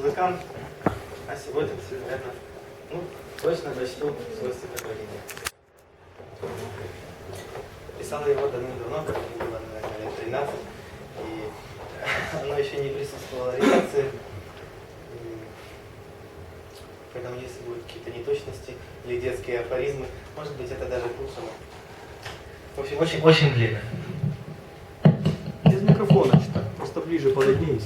музыкант, а сегодня все, наверное, ну, точно дочту свой стихотворение. Писал его давным-давно, когда мне было, наверное, лет 13, и оно еще не присутствовало в редакции. И Поэтому если будут какие-то неточности или детские афоризмы, может быть, это даже к лучшему. В общем, очень, очень длинно. Без микрофона просто ближе подойди.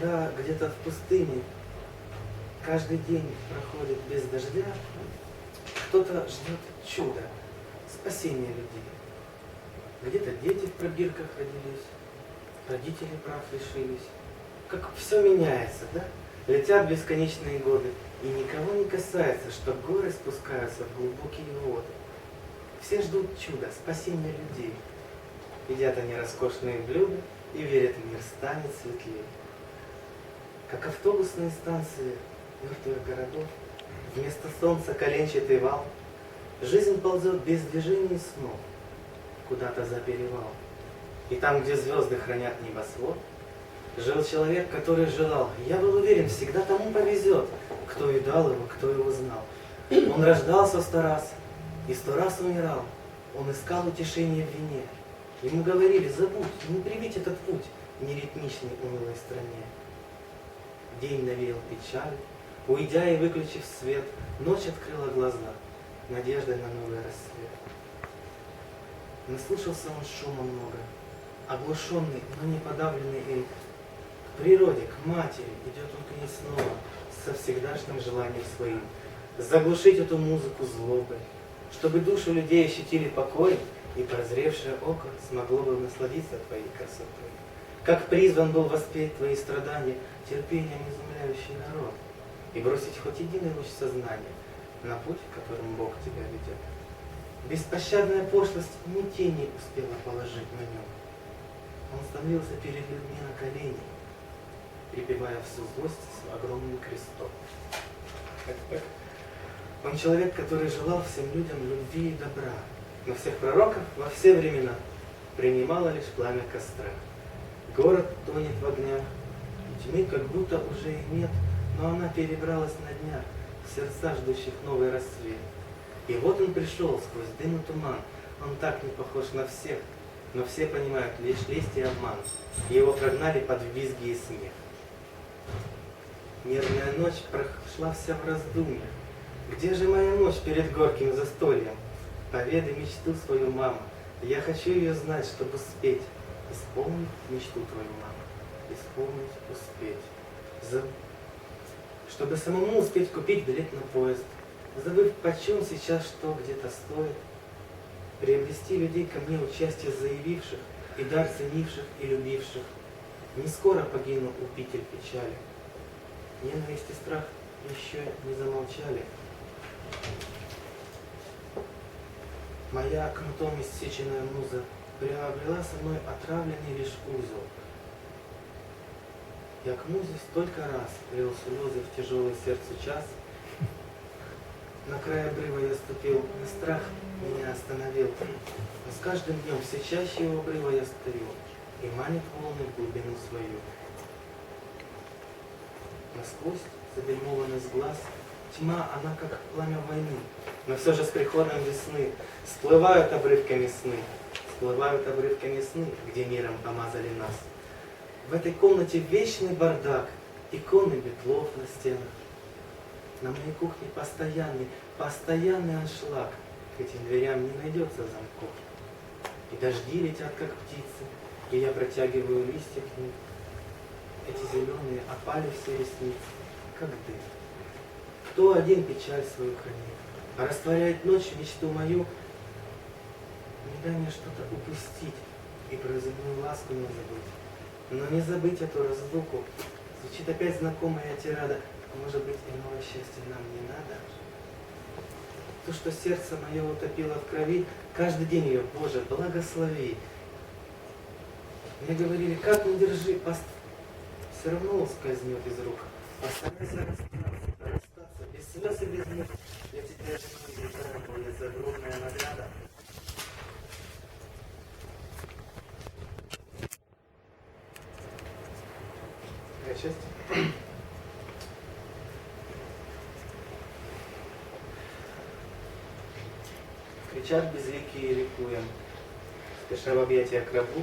Когда где-то в пустыне каждый день проходит без дождя, кто-то ждет чуда, спасения людей. Где-то дети в пробирках родились, родители прав лишились. Как все меняется, да? Летят бесконечные годы, и никого не касается, что горы спускаются в глубокие воды. Все ждут чуда, спасения людей. Едят они роскошные блюда и верят, мир станет светлее. Как автобусные станции мертвых городов, вместо солнца коленчатый вал, жизнь ползет без движения и снов, куда-то за перевал. И там, где звезды хранят небосвод, жил человек, который желал. Я был уверен, всегда тому повезет, кто видал его, кто его знал. Он рождался сто раз и сто раз умирал. Он искал утешение в вине. Ему говорили, забудь, не привить этот путь неритмичной унылой стране. День навеял печаль, уйдя и выключив свет, ночь открыла глаза, надеждой на новый рассвет. Наслушался он шума много, оглушенный, но не подавленный им. К природе, к матери идет он к ней снова, со всегдашним желанием своим. Заглушить эту музыку злобой, чтобы души людей ощутили покой, и прозревшее око смогло бы насладиться твоей красотой. Как призван был воспеть твои страдания терпением изумляющий народ, и бросить хоть единый луч сознания на путь, которым Бог тебя ведет. Беспощадная пошлость ни тени успела положить на нем. Он становился перед людьми на колени, припевая всю злость с огромным крестом. Он человек, который желал всем людям любви и добра, но всех пророков во все времена принимало лишь пламя костра. Город тонет в огнях, и тьмы как будто уже и нет, но она перебралась на днях в сердца ждущих новый рассвет. И вот он пришел сквозь дым и туман, он так не похож на всех, но все понимают лишь лесть и обман. Его прогнали под визги и смех. Нервная ночь прошла вся в раздумьях. Где же моя ночь перед горьким застольем? Поведай мечту свою, мама. Я хочу ее знать, чтобы успеть. Исполнить мечту твою, мама. Исполнить, успеть. За- Чтобы самому успеть купить билет на поезд. Забыв, почем сейчас что где-то стоит. Приобрести людей ко мне участие заявивших и дар ценивших и любивших. Не скоро погину упитель печали. Ненависть и страх еще не замолчали. Моя кнутом иссеченная муза приобрела со мной отравленный лишь узел. Я к музе столько раз плел слезы в тяжелый сердцу час. На край обрыва я ступил, но страх меня остановил. Но с каждым днем все чаще у обрыва я стою и манит волны в глубину свою. Насквозь забельмованный с глаз Тьма, она как пламя войны, но все же с приходом весны Всплывают обрывками сны, всплывают обрывками сны, Где миром помазали нас. В этой комнате вечный бардак, иконы бетлов на стенах. На моей кухне постоянный, постоянный аншлаг, К этим дверям не найдется замков. И дожди летят, как птицы, и я протягиваю листья к ним. Эти зеленые опали все ресницы, как дым. Кто один печаль свою хранит, а растворяет ночь мечту мою, мне что-то упустить и про земную ласку не забыть. Но не забыть эту разлуку. Звучит опять знакомая тирада. А Может быть, иного счастья нам не надо? То, что сердце мое утопило в крови, каждый день ее, Боже, благослови. Мне говорили, как не держи, пост... все равно ускользнет из рук. Постарайся расстаться, расстаться, без слез и без них я тебя не будет загробная награда. Честь? Кричат безликие ликуем, спеша в объятия к рабу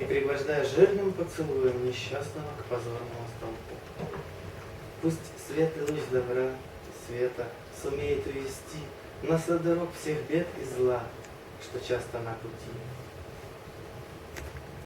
и пригвождая жирным поцелуем несчастного к позорному столпу. Пусть свет и луч добра и света сумеет увести нас от дорог всех бед и зла, что часто на пути.